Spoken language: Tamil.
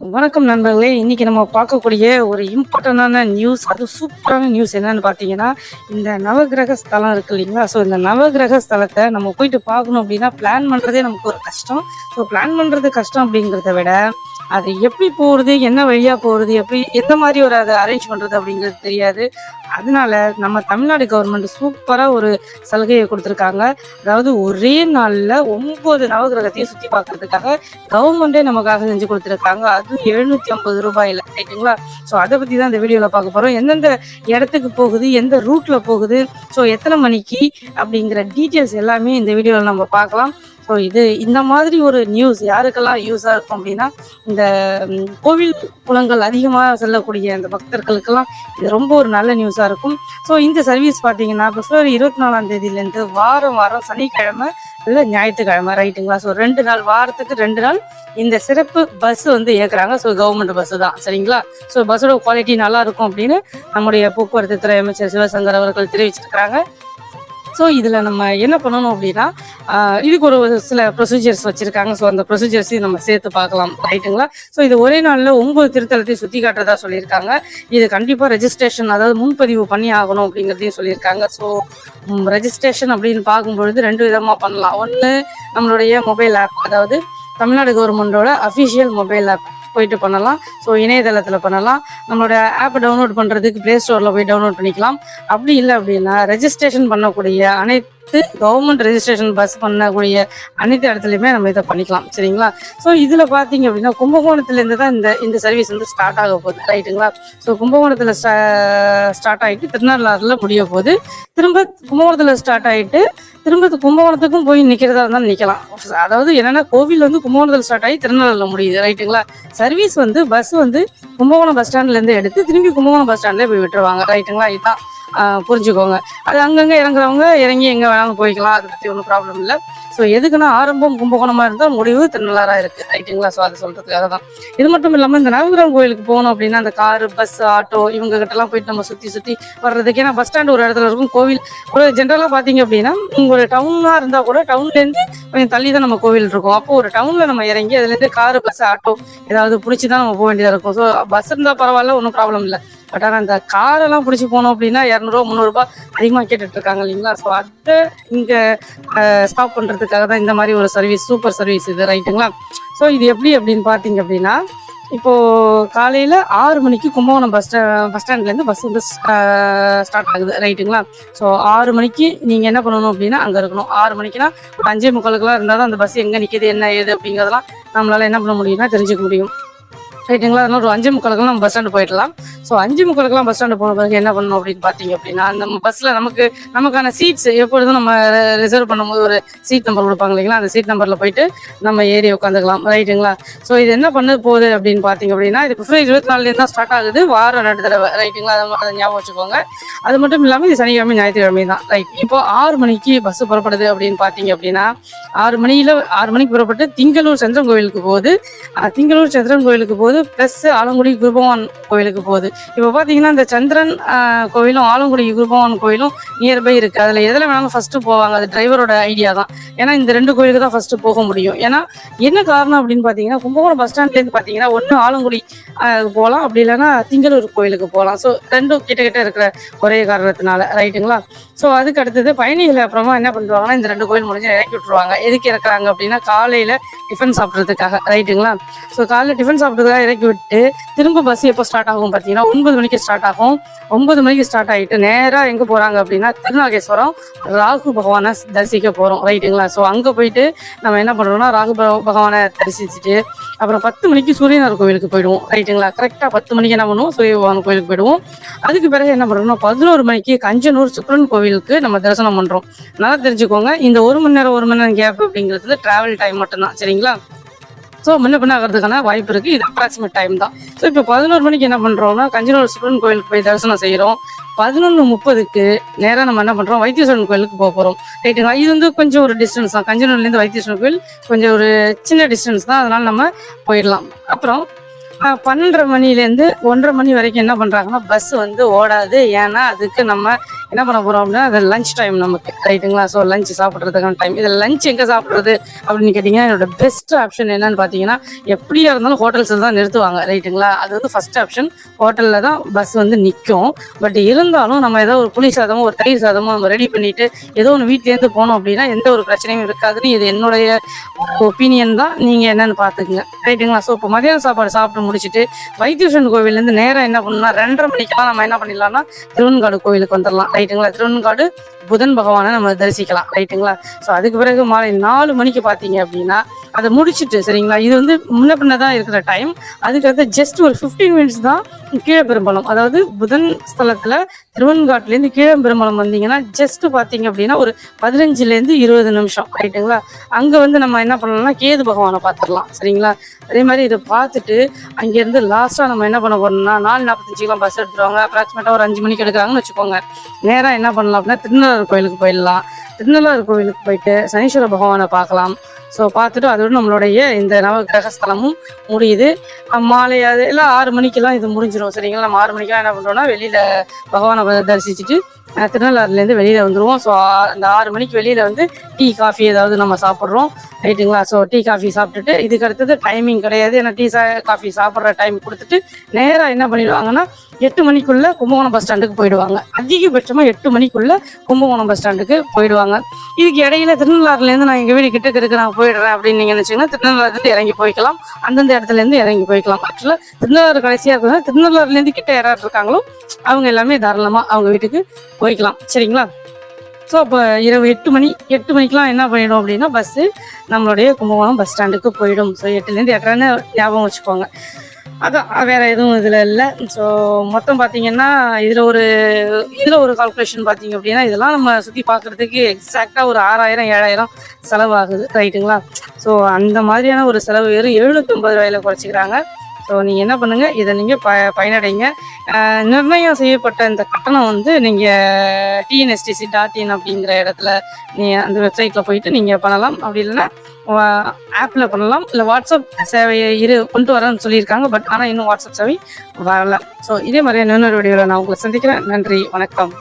வணக்கம் நண்பர்களே. இன்னைக்கு நம்ம பார்க்கக்கூடிய ஒரு இம்பார்ட்டண்டான நியூஸ் அது சூப்பரான நியூஸ் என்னன்னு பார்த்தீங்கன்னா இந்த நவகிரக ஸ்தலம் இருக்கு இல்லைங்களா? ஸோ இந்த நவகிரக ஸ்தலத்தை நம்ம போயிட்டு பார்க்கணும் அப்படின்னா பிளான் பண்ணுறதே நமக்கு ஒரு கஷ்டம். ஸோ பிளான் பண்ணுறது கஷ்டம் அப்படிங்கிறத விட அது எப்படி போகிறது என்ன வழியாக போகிறது எப்படி எந்த மாதிரி ஒரு அதை அரேஞ்ச் பண்ணுறது அப்படிங்கிறது தெரியாது. அதனால நம்ம தமிழ்நாடு கவர்மெண்ட் சூப்பராக ஒரு சலுகையை கொடுத்துருக்காங்க. அதாவது ஒரே நாளில் ஒம்பது நவகிரகத்தையும் சுற்றி பார்க்கறதுக்காக கவர்மெண்ட்டே நமக்காக செஞ்சு கொடுத்துருக்காங்க. அது எழுநூத்தி ஐம்பது ரூபாயில் ரைட்டுங்களா? ஸோ அதை பற்றி தான் இந்த வீடியோவில் பார்க்க போகிறோம் எந்தெந்த இடத்துக்கு போகுது எந்த ரூட்டில் போகுது ஸோ எத்தனை மணிக்கு அப்படிங்கிற டீட்டெயில்ஸ் எல்லாமே இந்த வீடியோவில் நம்ம பார்க்கலாம். ஸோ இது இந்த மாதிரி ஒரு நியூஸ் யாருக்கெல்லாம் யூஸாக இருக்கும் அப்படின்னா இந்த கோவில் குளங்கள் அதிகமாக செல்லக்கூடிய அந்த பக்தர்களுக்கெல்லாம் இது ரொம்ப ஒரு நல்ல நியூஸாக இருக்கும். ஸோ இந்த சர்வீஸ் பார்த்தீங்கன்னா பிப்ரவரி இருபத்தி நாலாம் தேதியிலேருந்து வாரம் வாரம் சனிக்கிழமை இல்லை ஞாயிற்றுக்கிழமை ரைட்டுங்களா ஸோ ரெண்டு நாள் வாரத்துக்கு ரெண்டு நாள் இந்த சிறப்பு பஸ் வந்து இயக்குறாங்க. ஸோ கவர்மெண்ட் பஸ்ஸு தான் சரிங்களா? ஸோ பஸ்ஸோட குவாலிட்டி நல்லா இருக்கும் அப்படின்னு நம்முடைய போக்குவரத்து துறை அமைச்சர் சிவசங்கர் அவர்கள் தெரிவிச்சிருக்கிறாங்க. ஸோ இதில் நம்ம என்ன பண்ணணும் அப்படின்னா இதுக்கு ஒரு சில ப்ரொசீஜர்ஸ் வச்சுருக்காங்க. ஸோ அந்த ப்ரொசீஜர்ஸையும் நம்ம சேர்த்து பார்க்கலாம். ரைட்டுங்களா ஸோ இது ஒரே நாளில் ஒன்பது திருத்தலத்தையும் சுற்றி காட்டுறதா சொல்லியிருக்காங்க. இது கண்டிப்பாக ரெஜிஸ்ட்ரேஷன் அதாவது முன்பதிவு பண்ணி ஆகணும் அப்படிங்கிறதையும் சொல்லியிருக்காங்க. ஸோ ரெஜிஸ்ட்ரேஷன் அப்படின்னு பார்க்கும்பொழுது ரெண்டு விதமாக பண்ணலாம். ஒன்று நம்மளுடைய மொபைல் ஆப் அதாவது தமிழ்நாடு கவர்மெண்டோட அஃபிஷியல் மொபைல் ஆப் போயிட்டு பண்ணலாம். ஸோ இணையதளத்தில் பண்ணலாம். நம்மளோட ஆப்பை டவுன்லோட் பண்ணுறதுக்கு ப்ளே ஸ்டோரில் போய் டவுன்லோட் பண்ணிக்கலாம். அப்படி இல்லை அப்படின்னா ரெஜிஸ்ட்ரேஷன் பண்ணக்கூடிய அனைத்து கவர்மெண்ட் ரெஜிஸ்ட்ரேஷன் பஸ் பண்ணக்கூடிய அனைத்து இடத்துலையுமே நம்ம இதை பண்ணிக்கலாம். சரிங்களா? ஸோ இதில் பார்த்தீங்க அப்படின்னா கும்பகோணத்துலேருந்து தான் இந்த இந்த சர்வீஸ் வந்து ஸ்டார்ட் ஆக போகுது. ரைட்டுங்களா ஸோ கும்பகோணத்தில் ஸ்டார்ட் ஆகிட்டு திருநள்ளாறில் முடிய போகுது. திரும்ப கும்பகோணத்தில் ஸ்டார்ட் ஆகிட்டு திரும்ப கும்பகோணத்துக்கும் போய் நிற்கிறதா இருந்தாலும் நிற்கலாம் அதாவது என்னென்னா கோவில் வந்து கும்பகோணத்தில் ஸ்டார்ட் ஆகி திருநள்ளாறில் முடியுது. ரைட்டுங்களா சர்வீஸ் வந்து பஸ் வந்து கும்பகோணம் பஸ் ஸ்டாண்ட்லேருந்து எடுத்து திரும்பி கும்பகோணம் பஸ் ஸ்டாண்ட்லேயே போய் விட்டுருவாங்க. ரைட்டுங்களா இதுதான். புரிஞ்சுக்கோங்க. அது அங்கங்கே இறங்குறவங்க இறங்கி எங்கே வேணாலும் போய்க்கலாம் அதை பற்றி ஒன்றும் ப்ராப்ளம் இல்லை. ஸோ எதுக்குன்னா ஆரம்பம் கும்பகோணமாக இருந்தால் முடிவு திருநள்ளாராக இருக்குது ரைட்டுங்களா ஸோ அதை சொல்கிறதுக்காக தான் இது மட்டும் இல்லாமல் இந்த நவகிரகம் கோயிலுக்கு போகணும் அப்படின்னா அந்த காரு பஸ் ஆட்டோ இவங்க கிட்டலாம் போயிட்டு நம்ம சுற்றி சுற்றி வர்றதுக்கு ஏன்னா பஸ் ஸ்டாண்ட் ஒரு இடத்துல இருக்கும். கோவில் ஒரு ஜென்ரலாக பார்த்தீங்க அப்படின்னா ஒரு டவுனாக இருந்தால் கூட டவுன்லேருந்து கொஞ்சம் தள்ளி தான் நம்ம கோவில் இருக்கும். அப்போ ஒரு டவுனில் நம்ம இறங்கி அதுலேருந்து காரு பஸ் ஆட்டோ ஏதாவது பிடிச்சி தான் நம்ம போக வேண்டியதாக இருக்கும். ஸோ பஸ் இருந்தால் பரவாயில்ல ஒன்றும் ப்ராப்ளம் இல்லை. பட் ஆனால் அந்த காரெல்லாம் பிடிச்சி போனோம் அப்படின்னா இரநூறுவா முந்நூறுபா அதிகமாக கேட்டுட்ருக்காங்க இல்லைங்களா? ஸோ அதை இங்கே ஸ்டாப் பண்ணுறதுக்காக தான் இந்த மாதிரி ஒரு சர்வீஸ் சூப்பர் சர்வீஸ் இது ரைட்டுங்களா? ஸோ இது எப்படி அப்படின்னு பார்த்தீங்க அப்படின்னா இப்போ காலையில் ஆறு மணிக்கு கும்பகோணம் பஸ் ஸ்டா பஸ் ஸ்டாண்ட்லேருந்து பஸ் வந்து ஸ்டார்ட் ஆகுது ரைட்டுங்களா? ஸோ ஆறு மணிக்கு நீங்கள் என்ன பண்ணணும் அப்படின்னா அங்கே இருக்கணும். ஆறு மணிக்குனா அஞ்சே முக்காலுக்குலாம் இருந்தால் தான் அந்த பஸ் எங்கே நிற்கிது என்ன ஏது அப்படிங்கிறதெல்லாம் நம்மளால் என்ன பண்ண முடியும்னா தெரிஞ்சுக்க முடியும். ரைட்டுங்களா அதனால ஒரு அஞ்சு முக்காலுக்குலாம் நம்ம பஸ் ஸ்டாண்டு போயிடலாம். ஸோ அஞ்சு முக்காலுக்குலாம் பஸ் ஸ்டாண்டு போன பிறகு என்ன பண்ணணும் அப்படின்னு பார்த்தீங்க அப்படின்னா நம்ம பஸ்ஸில் நமக்கு நமக்கான சீட்ஸ் எப்பொழுதும் நம்ம ரிசர்வ் பண்ணும்போது ஒரு சீட் நம்பர் கொடுப்பாங்க இல்லைங்களா? அந்த சீட் நம்பரில் போயிட்டு நம்ம ஏறி உட்காந்துக்கலாம் ரைட்டுங்களா ஸோ இது என்ன பண்ண போகுது அப்படின்னு பார்த்தீங்க அப்படின்னா இது பிப்ரவரி இருபத்தி நாலுலேருந்து தான் ஸ்டார்ட் ஆகுது. வாரம் ரெண்டு தடவை. ரைட்டுங்களா அதை அதை ஞாபகம் வச்சுக்கோங்க. அது மட்டும் இல்லாமல் இது சனிக்கிழமை ஞாயிற்றுக்கிழமை தான். ரைட் இப்போ ஆறு மணிக்கு பஸ் புறப்படுது அப்படின்னு பார்த்தீங்க அப்படின்னா ஆறு மணியில் ஆறு மணிக்கு புறப்பட்டு திங்களூர் சந்திரன் கோவிலுக்கு போகுது. திங்களூர் சந்திரன் கோவிலுக்கு போகுது. ப்ளஸ் ஆலங்குடி குருபவான் கோவிலுக்கு போகுது. இப்போ பார்த்தீங்கன்னா இந்த சந்திரன் கோவிலும் ஆலங்குடி குருபவான் கோவிலும் நியர்பை இருக்குது அதில் எதில் வேணாலும் ஃபஸ்ட்டு போவாங்க. அது டிரைவரோட ஐடியா தான். ஏன்னா இந்த ரெண்டு கோயிலுக்கு தான் ஃபஸ்ட்டு போக முடியும். ஏன்னா என்ன காரணம் அப்படின்னு பார்த்தீங்கன்னா கும்பகோணம் பஸ் ஸ்டாண்ட்லேருந்து பார்த்தீங்கன்னா ஒன்று ஆலங்குடி போகலாம் அப்படி இல்லைன்னா திங்களூர் கோயிலுக்கு போகலாம் ஸோ ரெண்டும் கிட்ட கிட்ட இருக்கிற ஒரே காரணத்தினால. ரைட்டுங்களா ஸோ அதுக்கு அடுத்தது பயணிகள் அப்புறமா என்ன பண்ணுவாங்கன்னா இந்த ரெண்டு கோயில் முடிஞ்சு இறக்கி விட்டுருவாங்க. எதுக்கு இறக்குறாங்க அப்படின்னா காலையில் டிஃபன் சாப்பிட்றதுக்காக. ரைட்டுங்களா ஸோ காலையில் டிஃபன் சாப்பிட்றதுக்காக இறக்கி விட்டு திரும்ப பஸ் எப்போ ஸ்டார்ட் ஆகும் பார்த்தீங்கன்னா ஒன்பது மணிக்கு ஸ்டார்ட் ஆகும். ஒன்பது மணிக்கு ஸ்டார்ட் ஆகிட்டு நேராக எங்கே போகிறாங்க அப்படின்னா திருநாகேஸ்வரம் ராகு பகவானை தரிசிக்க போகிறோம் ரைட்டுங்களா ஸோ அங்கே போயிட்டு நம்ம என்ன பண்ணுறோம்னா ராகு பகவானை தரிசிச்சுட்டு அப்புறம் பத்து மணிக்கு சூரியனார் கோவிலுக்கு போயிடுவோம். ரைட்டுங்களா கரெக்டாக பத்து மணிக்கு என்ன பண்ணுவோம்? சூரிய பகவான் கோவிலுக்கு போயிடுவோம். அதுக்கு பிறகு என்ன பண்ணுறோம்னா பதினோரு மணிக்கு கஞ்சனூர் சுக்கரன் கோவிலுக்கு நம்ம தரிசனம் பண்ணுறோம் நல்லா தெரிஞ்சுக்கோங்க. இந்த ஒரு மணி நேரம் ஒரு மணி நேரம் கேப் அப்படிங்கிறது டிராவல் டைம் மட்டும்தான். சரிங்களா? ஸோ முன்ன பின்ன ஆகிறதுக்கான வாய்ப்பு இருக்குது இது அப்ராக்சிமேட் டைம் தான். ஸோ இப்போ பதினோரு மணிக்கு என்ன பண்ணுறோம்னா கஞ்சனூர் சிவன் கோயிலுக்கு போய் தரிசனம் செய்கிறோம் பதினொன்று முப்பதுக்கு நேராக நம்ம என்ன பண்ணுறோம் வைத்தீஸ்வரன் கோயிலுக்கு போக போகிறோம் ரைட்டுங்களா இது வந்து கொஞ்சம் ஒரு டிஸ்டன்ஸ் தான். கஞ்சனூர்லேருந்து வைத்தீஸ்வரன் கோயில் கொஞ்சம் ஒரு சின்ன டிஸ்டன்ஸ் தான். அதனால் நம்ம போயிடலாம். அப்புறம் பன்னெண்டரை மணிலேருந்து ஒன்றரை மணி வரைக்கும் என்ன பண்ணுறாங்கன்னா பஸ் வந்து ஓடாது. ஏன்னா அதுக்கு நம்ம என்ன பண்ண போகிறோம் அப்படின்னா அது லஞ்ச் டைம் நமக்கு ரைட்டுங்களா ஸோ லஞ்ச் சாப்பிட்றதுக்கான டைம் இதில் லஞ்ச் எங்கே சாப்பிட்றது அப்படின்னு கேட்டிங்கன்னா என்னோட பெஸ்ட் ஆப்ஷன் என்னன்னு பார்த்தீங்கன்னா எப்படியா இருந்தாலும் ஹோட்டல்ஸில் தான் நிறுத்துவாங்க ரைட்டுங்களா அது வந்து ஃபஸ்ட் ஆப்ஷன் ஹோட்டலில் தான் பஸ் வந்து நிற்கும் பட் இருந்தாலும் நம்ம ஏதோ ஒரு புளி சாதமோ ஒரு தயிர் சாதமோ நம்ம ரெடி பண்ணிட்டு ஏதோ ஒன்று வீட்லேருந்து போனோம் அப்படின்னா எந்த ஒரு பிரச்சனையும் இருக்காதுன்னு இது என்னுடைய ஒப்பீனியன் தான். நீங்கள் என்னன்னு பார்த்துக்குங்க ரைட்டுங்களா ஸோ இப்போ மதியான சாப்பாடு சாப்பிட்டு முடிச்சுட்டு வைத்தீஸ்வரன் கோவிலேருந்து நேராக என்ன பண்ணணும்னா ரெண்டரை மணிக்கெல்லாம் நம்ம என்ன பண்ணிடலாம்னா திருவன்காடு கோவிலுக்கு வந்துடலாம் ரைட்டுங்களா திருவன்காடு புதன் பகவானை நம்ம தரிசிக்கலாம். ரைட்டுங்களா ஸோ அதுக்கு பிறகு மாலை நாலு மணிக்கு பார்த்தீங்க அப்படின்னா அதை முடிச்சுட்டு சரிங்களா? இது வந்து முன்ன பின்ன தான் இருக்கிற டைம் அதுக்கடுத்து ஜஸ்ட் ஒரு ஃபிஃப்டீன் மினிட்ஸ் தான் கீழே பெரும்பாலம் அதாவது புதன் ஸ்தலத்தில் திருவன்காட்டுலேருந்து கீழே பெரும்பாலம் வந்தீங்கன்னா ஜஸ்ட் பார்த்தீங்க அப்படின்னா ஒரு பதினஞ்சுலேருந்து இருபது நிமிஷம். ரைட்டுங்களா அங்கே வந்து நம்ம என்ன பண்ணலாம்னா கேது பகவானை பார்த்துடலாம். சரிங்களா? அதே மாதிரி இதை பார்த்துட்டு அங்கேருந்து லாஸ்ட்டாக நம்ம என்ன பண்ண போறோம்னா நாலு நாற்பத்தஞ்சுக்கெலாம் பஸ் எடுத்துருவாங்க. அப்ராக்சிமேட்டாக ஒரு அஞ்சு மணிக்கு எடுக்கிறாங்கன்னு வச்சுக்கோங்க. நேராக என்ன பண்ணலாம் அப்படின்னா திருநள்ளாறு கோயிலுக்கு போயிடலாம். திருநள்ளாறு கோயிலுக்கு போயிட்டு சனீஸ்வர பகவானை பார்க்கலாம். ஸோ பார்த்துட்டு அதோடு நம்மளுடைய இந்த நவகிரகஸ்தலமும் முடியுது. மாலை அது எல்லாம் ஆறு மணிக்கெல்லாம் இது முடிஞ்சிடும் சரிங்களா? நம்ம ஆறு மணிக்கெல்லாம் என்ன பண்ணுறோம்னா வெளியில் பகவானை தரிசிச்சுட்டு திருநள்ளாறுலேருந்து வெளியில் வந்துடுவோம் ஸோ அந்த ஆறு மணிக்கு வெளியில் வந்து டீ காஃபி ஏதாவது நம்ம சாப்பிட்றோம். ரைட்டுங்களா ஸோ டீ காஃபி சாப்பிட்டுட்டு இதுக்கு அடுத்தது டைமிங் கிடையாது. ஏன்னா டீ சா காஃபி சாப்பிட்ற டைம் கொடுத்துட்டு நேராக என்ன பண்ணிடுவாங்கன்னா எட்டு மணிக்குள்ளே கும்பகோணம் பஸ் ஸ்டாண்டுக்கு போயிடுவாங்க. அதிகபட்சமாக எட்டு மணிக்குள்ளே கும்பகோணம் பஸ் ஸ்டாண்டுக்கு போயிடுவாங்க. இதுக்கு இடையில திருநள்ளாறுலேருந்து நான் எங்கள் வீடு கிட்டக்கு இருக்கு நான் போயிடுறேன் அப்படின்னு நீங்கள் நினச்சிங்கன்னா திருநள்ளாறுலேருந்து இறங்கி போய்க்கலாம். அந்தந்த இடத்துலேருந்து இறங்கி போய்க்கலாம். ஆக்சுவலாக திருநள்ளாறு கடைசியாக இருக்கிறது திருநள்ளாறுலேருந்து கிட்ட யாராவது இருக்காங்களோ அவங்க எல்லாமே தாராளமாக அவங்க வீட்டுக்கு போய்க்கலாம். சரிங்களா? ஸோ அப்போ இரவு எட்டு மணி எட்டு மணிக்கெலாம் என்ன பண்ணிடும் அப்படின்னா பஸ்ஸு நம்மளுடைய கும்பகோணம் பஸ் ஸ்டாண்டுக்கு போயிடும். ஸோ எட்டுலேருந்து எட்டரைன்னு ஞாபகம் வச்சுக்கோங்க. அதான் வேறு எதுவும் இதில் இல்லை. ஸோ மொத்தம் பார்த்தீங்கன்னா இதில் ஒரு இதில் ஒரு கால்குலேஷன் பார்த்தீங்க அப்படின்னா இதெல்லாம் நம்ம சுற்றி பார்க்குறதுக்கு எக்ஸாக்டாக ஒரு ஆறாயிரம் ஏழாயிரம் செலவாகுது. ரைட்டுங்களா ஸோ அந்த மாதிரியான ஒரு செலவு வெறும் எழுநூற்றம்பது ரூபாயில குறைச்சிக்கிறாங்க. ஸோ நீங்கள் என்ன பண்ணுங்கள் இதை நீங்கள் ப பயனடைங்க. நிர்ணயம் செய்யப்பட்ட இந்த கட்டணம் வந்து நீங்கள் டிஎன்எஸ்டிசி டாட் இன் அப்படிங்கிற இடத்துல நீங்கள் அந்த வெப்சைட்டில் போயிட்டு நீங்கள் பண்ணலாம். அப்படி இல்லைன்னா ஆப்பில் பண்ணலாம். இல்லை வாட்ஸ்அப் சேவையை இரு கொண்டு வரேன்னு சொல்லியிருக்காங்க. பட் ஆனால் இன்னும் வாட்ஸ்அப் சேவை வரல. ஸோ இதே மாதிரியான இன்னொரு வீடியோவில் நான் உங்களை சந்திக்கிறேன். நன்றி. வணக்கம்.